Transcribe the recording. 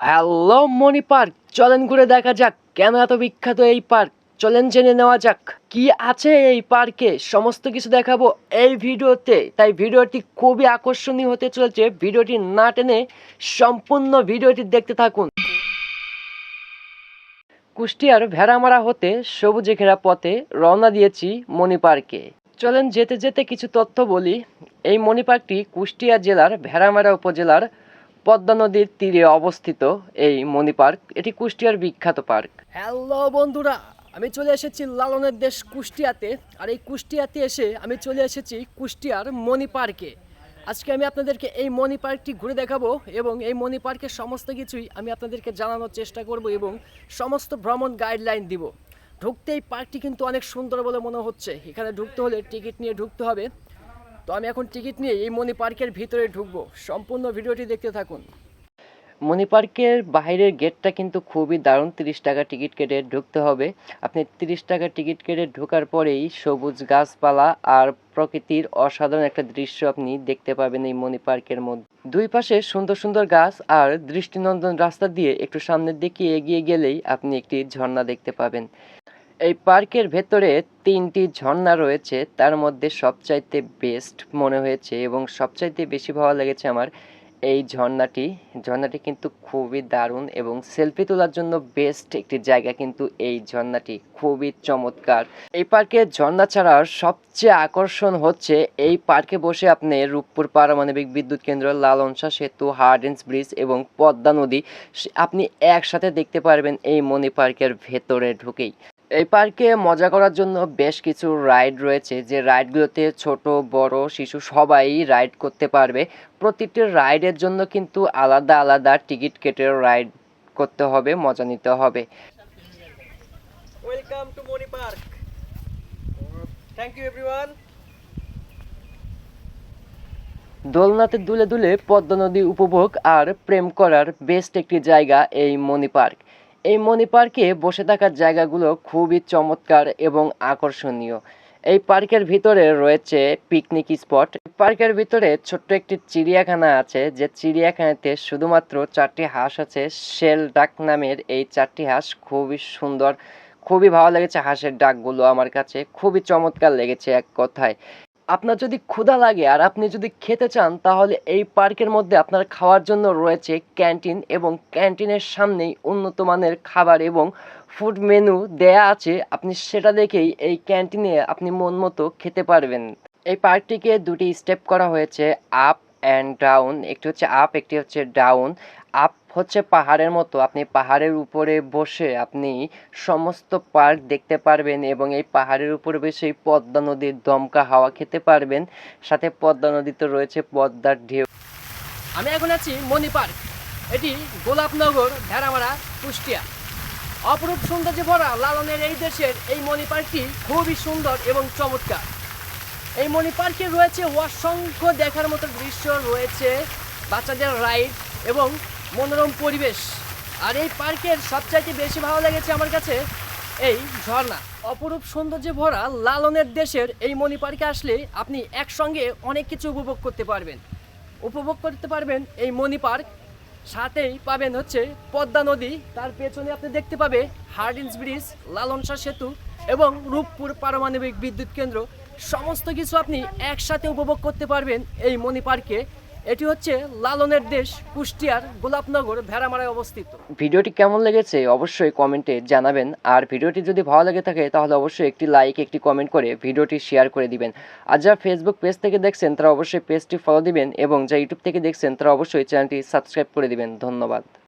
Hello মণি park চলেন ঘুরে দেখা যাক কেন এত বিখ্যাত এই পার্ক। চলেন জেনে নেওয়া যাক কি আছে এই পার্কে। সমস্ত কিছু দেখাবো এই ভিডিওতে। তাই ভিডিওটি খুবই আকর্ষণীয় হতে চলেছে। ভিডিওটি না টেনে সম্পূর্ণ ভিডিওটি দেখতে থাকুন। কুষ্টিয়ার ভেড়ামারা হতে সবুজে ঘেরা পথে রওনা দিয়েছি মণি পার্কে। চলেন যেতে যেতে কিছু তথ্য বলি। এই মণি পার্কটি কুষ্টিয়া জেলার ভেড়ামারা উপজেলার পদ্মা নদীর তীরে অবস্থিত এই মণি পার্ক, এটি কুষ্টিয়ার বিখ্যাত পার্ক। হ্যালো বন্ধুরা, আমি চলে এসেছি লালনের দেশ কুষ্টিয়াতে, আর এই কুষ্টিয়াতে এসে আমি চলে এসেছি কুষ্টিয়ার মণি পার্কে। আজকে আমি আপনাদেরকে এই মণি পার্কটি ঘুরে দেখাবো এবং এই মণি পার্কের সমস্ত কিছুই আমি আপনাদেরকে জানানোর চেষ্টা করব এবং সমস্ত ভ্রমণ গাইডলাইন দিব। ঢুকতে এই পার্কটি কিন্তু অনেক সুন্দর বলে মনে হচ্ছে। এখানে ঢুকতে হলে টিকিট নিয়ে ঢুকতে হবে। তো আমি এখন টিকিট নিয়ে এই মণি পার্কের ভিতরে ঢুকবো। সম্পূর্ণ ভিডিওটি দেখতে থাকুন। মণি পার্কের বাইরের গেটটা কিন্তু খুবই দারুণ। তিরিশ টাকা টিকিট কেটে ঢুকতে হবে। আপনি তিরিশ টাকা টিকিট কেটে ঢোকার পরেই সবুজ গাছপালা আর প্রকৃতির অসাধারণ একটা দৃশ্য আপনি দেখতে পাবেন এই মণি পার্কের মধ্যে। দুই পাশে সুন্দর সুন্দর গাছ আর দৃষ্টিনন্দন রাস্তা দিয়ে একটু সামনের দিকে এগিয়ে গেলেই আপনি একটি ঝর্ণা দেখতে পাবেন। এই পার্কের ভেতরে তিনটি ঝর্ণা রয়েছে, তার মধ্যে সবচাইতে বেস্ট মনে হয়েছে এবং সবচাইতে বেশি ভালো লেগেছে আমার এই ঝর্ণাটি। ঝর্ণাটি কিন্তু খুবই দারুণ এবং সেলফি তোলার জন্য বেস্ট একটি জায়গা কিন্তু এই ঝর্ণাটি, খুবই চমৎকার। এই পার্কে ঝর্ণা ছাড়ার সবচেয়ে আকর্ষণ হচ্ছে এই পার্কে বসে আপনি রূপপুর পারমাণবিক বিদ্যুৎ কেন্দ্র, লালনসা সেতু হার্ডেন্স ব্রিজ এবং পদ্মা নদী আপনি একসাথে দেখতে পারবেন এই মণি পার্কের ভেতরে ঢুকেই। এই পার্কে মজা করার জন্য বেশ কিছু রাইড রয়েছে যে রাইডগুলোতে ছোট বড় শিশু সবাই রাইড করতে পারবে। প্রতিটি রাইডের জন্য কিন্তু আলাদা আলাদা টিকিট কেটে রাইড করতে হবে মজা নিতে হবে। Welcome to Moni park thank you everyone দোলনাতে দুলে দুলে পদ্মা নদী উপভোগ আর প্রেম করার বেস্ট একটি জায়গা এই মণি পার্ক এই মণি পার্কে বসে থাকার জায়গাগুলো খুবই চমৎকার এবং আকর্ষণীয়। এই পার্কের ভিতরে রয়েছে পিকনিক স্পট। পার্কের ভিতরে ছোট্ট একটি চিড়িয়াখানা আছে, যে চিড়িয়াখানাতে শুধুমাত্র চারটি হাঁস আছে। শেল ডাক নামের এই চারটি হাঁস খুবই সুন্দর। খুবই ভালো লেগেছে হাঁসের ডাকগুলো আমার কাছে। খুবই চমৎকার লেগেছে এক কথায়। আপনার যদি ক্ষুধা লাগে আর আপনি যদি খেতে চান, তাহলে এই পার্কের মধ্যে আপনার খাওয়ার জন্য রয়েছে ক্যান্টিন এবং ক্যান্টিনের সামনেই উন্নত মানের খাবার এবং ফুড মেনু দেয়া আছে। আপনি সেটা দেখেই এই ক্যান্টিনে আপনি মন মতো খেতে পারবেন। এই পার্কটিকে দুটি স্টেপ করা হয়েছে আপ অ্যান্ড ডাউন একটি হচ্ছে আপ একটি হচ্ছে ডাউন আপ হচ্ছে পাহাড়ের মতো। আপনি পাহাড়ের উপরে বসে আপনি সমস্ত পার্ক দেখতে পারবেন এবং এই পাহাড়ের উপরে বসেই পদ্মা নদীর দমকা হাওয়া খেতে পারবেন। সাথে পদ্মা নদীতে রয়েছে পদ্মার ঢেউ। আমি এখন আছি মণি পার্ক। এটি গোলাপনগর, ভেড়ামারা, কুষ্টিয়া। অপরূপ সৌন্দর্যে ভরা লালনের এই দেশের এই মণি পার্কটি খুবই সুন্দর এবং চমৎকার। এই মণি পার্কে রয়েছে অসংখ্য দেখার মতো দৃশ্য, রয়েছে বাচ্চাদের রাইড এবং মনোরম পরিবেশ। আর এই পার্কের সবচাইতে বেশি ভালো লেগেছে আমার কাছে এই ঝর্ণা। অপরূপ সৌন্দর্যে ভরা লালনের দেশের এই মণি পার্কে আসলে আপনি একসঙ্গে অনেক কিছু উপভোগ করতে পারবেন। উপভোগ করতে পারবেন এই মণি পার্ক। সাথেই পাবেন হচ্ছে পদ্মা নদী। তার পেছনে আপনি দেখতে পাবে হার্ডিন্স ব্রিজ, লালনসা সেতু এবং রূপপুর পারমাণবিক বিদ্যুৎ কেন্দ্র। সমস্ত কিছু আপনি একসাথে উপভোগ করতে পারবেন এই মণি পার্কে। এটি হচ্ছে লালনের দেশ, কুষ্টিয়ার গোলাপনগর, ভেড়ামারায় অবস্থিত। ভিডিওটি কেমন লেগেছে অবশ্যই কমেন্টে জানাবেন। আর ভিডিওটি যদি ভালো লেগে থাকে, তাহলে অবশ্যই একটি লাইক একটি কমেন্ট করে ভিডিওটি শেয়ার করে দিবেন। আর যারা ফেসবুক পেজ থেকে দেখছেন, তারা অবশ্যই পেজটি ফলো দিবেন এবং যা ইউটিউব থেকে দেখছেন, তারা অবশ্যই চ্যানেলটি সাবস্ক্রাইব করে দিবেন। ধন্যবাদ।